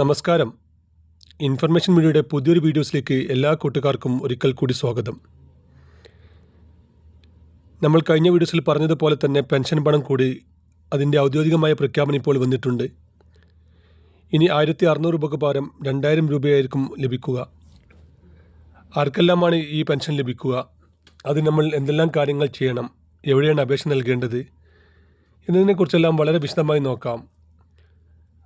നമസ്കാരം. ഇൻഫർമേഷൻ മീഡിയയുടെ പുതിയൊരു വീഡിയോസിലേക്ക് എല്ലാ കൂട്ടുകാർക്കും ഒരിക്കൽ കൂടി സ്വാഗതം. നമ്മൾ കഴിഞ്ഞ വീഡിയോസിൽ പറഞ്ഞതുപോലെ തന്നെ പെൻഷൻ പണം കൂടി അതിന്റെ ഔദ്യോഗികമായ പ്രഖ്യാപനം ഇപ്പോൾ വന്നിട്ടുണ്ട്. ഇനി ആയിരത്തി അറുന്നൂറ് രൂപക്ക് പകരം രണ്ടായിരം രൂപയായിരിക്കും ലഭിക്കുക. ആർക്കെല്ലാമാണ് ഈ പെൻഷൻ ലഭിക്കുക? അത് നമ്മൾ എന്തെല്ലാം കാര്യങ്ങൾ ചെയ്യണം? എവിടെയാണ് അപേക്ഷ നൽകേണ്ടത്? എന്നതിനെക്കുറിച്ചെല്ലാം വളരെ വിശദമായി നോക്കാം.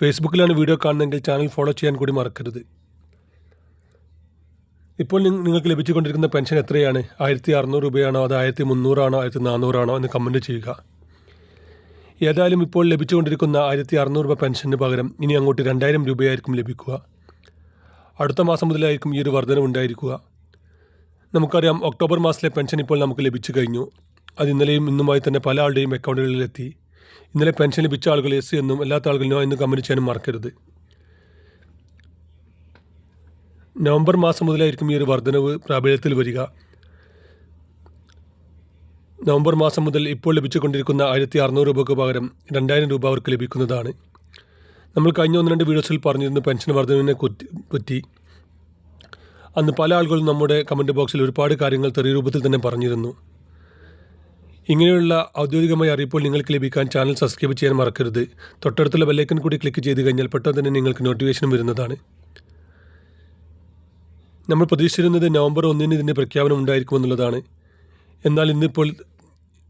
ഫേസ്ബുക്കിലാണ് വീഡിയോ കാണുന്നതെങ്കിൽ ചാനൽ ഫോളോ ചെയ്യാൻ കൂടി മറക്കരുത്. ഇപ്പോൾ നിങ്ങ- നിങ്ങൾക്ക് ലഭിച്ചുകൊണ്ടിരിക്കുന്ന പെൻഷൻ എത്രയാണ്? ആയിരത്തി അറുന്നൂറ് രൂപയാണോ അത് ആയിരത്തി മുന്നൂറാണോ ആയിരത്തി നാനൂറാണോ എന്ന് കമന്റ് ചെയ്യുക. ഏതായാലും ഇപ്പോൾ ലഭിച്ചുകൊണ്ടിരിക്കുന്ന ആയിരത്തി അറുന്നൂറ് രൂപ പെൻഷന് പകരം ഇനി അങ്ങോട്ട് രണ്ടായിരം രൂപയായിരിക്കും ലഭിക്കുക. അടുത്ത മാസം മുതലായിരിക്കും ഈ ഒരു വർധനവ് ഉണ്ടായിരിക്കുക. നമുക്കറിയാം ഒക്ടോബർ മാസത്തിലെ പെൻഷൻ ഇപ്പോൾ നമുക്ക് ലഭിച്ചു കഴിഞ്ഞു. അത് ഇന്നലെയും ഇന്നുമായി തന്നെ പല ആളുടെയും അക്കൗണ്ടുകളിലെത്തി. ഇന്നലെ പെൻഷൻ ലഭിച്ച ആളുകൾ എസ് എന്നും അല്ലാത്ത ആളുകൾ നോ എന്ന് കമന്റ് ചെയ്യാനും മറക്കരുത്. നവംബർ മാസം മുതലായിരിക്കും ഈ ഒരു വർധനവ് പ്രാബല്യത്തിൽ വരിക. നവംബർ മാസം മുതൽ ഇപ്പോൾ ലഭിച്ചുകൊണ്ടിരിക്കുന്ന ആയിരത്തി അറുന്നൂറ് രൂപയ്ക്ക് പകരം രണ്ടായിരം രൂപ അവർക്ക് ലഭിക്കുന്നതാണ്. നമ്മൾ കഴിഞ്ഞ ഒന്ന് രണ്ട് വീഡിയോസിൽ പറഞ്ഞിരുന്നു പെൻഷൻ വർധനവിനെ പറ്റി. അന്ന് പല ആളുകളും നമ്മുടെ കമന്റ് ബോക്സിൽ ഒരുപാട് കാര്യങ്ങൾ തെറിയ രൂപത്തിൽ തന്നെ പറഞ്ഞിരുന്നു. ഇങ്ങനെയുള്ള ഔദ്യോഗികമായ അറിയിപ്പോൾ നിങ്ങൾക്ക് ലഭിക്കാൻ ചാനൽ സബ്സ്ക്രൈബ് ചെയ്യാൻ മറക്കരുത്. തൊട്ടടുത്തുള്ള ബെല്ലൈക്കൻ കൂടി ക്ലിക്ക് ചെയ്ത് കഴിഞ്ഞാൽ പെട്ടെന്ന് തന്നെ നിങ്ങൾക്ക് നോട്ടിഫിക്കേഷൻ വരുന്നതാണ്. നമ്മൾ പ്രതീക്ഷിച്ചിരുന്നത് നവംബർ ഒന്നിന് ഇതിന്റെ പ്രഖ്യാപനം ഉണ്ടായിരിക്കുമെന്നുള്ളതാണ് എന്നാൽ ഇന്നിപ്പോൾ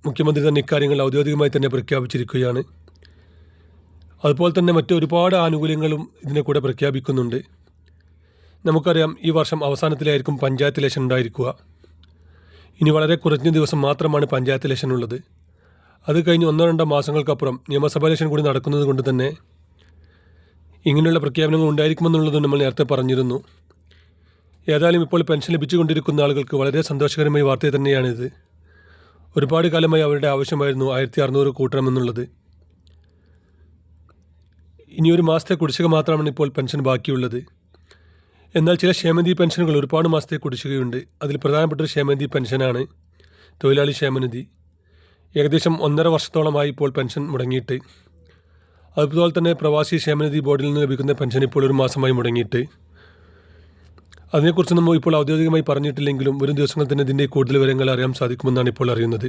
മുഖ്യമന്ത്രി തന്നെ ഇക്കാര്യങ്ങൾ ഔദ്യോഗികമായി തന്നെ പ്രഖ്യാപിച്ചിരിക്കുകയാണ്. അതുപോലെ തന്നെ മറ്റൊരുപാട് ആനുകൂല്യങ്ങളും ഇതിനെ കൂടെ പ്രഖ്യാപിക്കുന്നുണ്ട്. നമുക്കറിയാം ഈ വർഷം അവസാനത്തിലായിരിക്കും പഞ്ചായത്ത് ഇലക്ഷൻ ഉണ്ടായിരിക്കുക. ഇനി വളരെ കുറഞ്ഞ ദിവസം മാത്രമാണ് പഞ്ചായത്ത് ഇലക്ഷൻ ഉള്ളത്. അത് കഴിഞ്ഞ് ഒന്നോ രണ്ടോ മാസങ്ങൾക്കപ്പുറം നിയമസഭാ ഇലക്ഷൻ കൂടി നടക്കുന്നത് കൊണ്ട് തന്നെ ഇങ്ങനെയുള്ള പ്രഖ്യാപനങ്ങൾ ഉണ്ടായിരിക്കുമെന്നുള്ളത് നമ്മൾ നേരത്തെ പറഞ്ഞിരുന്നു. ഏതായാലും ഇപ്പോൾ പെൻഷൻ ലഭിച്ചുകൊണ്ടിരിക്കുന്ന ആളുകൾക്ക് വളരെ സന്തോഷകരമായ വാർത്ത തന്നെയാണിത്. ഒരുപാട് കാലമായി അവരുടെ ആവശ്യമായിരുന്നു ആയിരത്തി അറുന്നൂറ് കൂട്ടണമെന്നുള്ളത് ഇനിയൊരു മാസത്തെ കുടിശ്ശിക മാത്രമാണ് ഇപ്പോൾ പെൻഷൻ ബാക്കിയുള്ളത്. എന്നാൽ ചില ക്ഷേമനിധി പെൻഷനുകൾ ഒരുപാട് മാസത്തെ കുടിശ്ശികയുണ്ട്. അതിൽ പ്രധാനപ്പെട്ട ഒരു ക്ഷേമനിധി പെൻഷനാണ് തൊഴിലാളി ക്ഷേമനിധി. ഏകദേശം ഒന്നര വർഷത്തോളമായി ഇപ്പോൾ പെൻഷൻ മുടങ്ങിയിട്ട്. അതുപോലെ തന്നെ പ്രവാസി ക്ഷേമനിധി ബോർഡിൽ നിന്ന് ലഭിക്കുന്ന പെൻഷൻ ഇപ്പോൾ ഒരു മാസമായി മുടങ്ങിയിട്ട്. അതിനെക്കുറിച്ച് നമ്മൾ ഇപ്പോൾ ഔദ്യോഗികമായി പറഞ്ഞിട്ടില്ലെങ്കിലും വരും ദിവസങ്ങളിൽ തന്നെ ഇതിന്റെ കൂടുതൽ വിവരങ്ങൾ അറിയാൻ സാധിക്കുമെന്നാണ് ഇപ്പോൾ അറിയുന്നത്.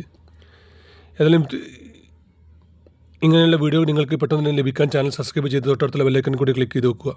ഏതായാലും ഇങ്ങനെയുള്ള വീഡിയോ നിങ്ങൾക്ക് പെട്ടെന്ന് തന്നെ ലഭിക്കാൻ ചാനൽ സബ്സ്ക്രൈബ് ചെയ്ത് തൊട്ടടുത്തുള്ള ബെല്ലൈക്കൻ കൂടി ക്ലിക്ക് ചെയ്ത് വെക്കുക.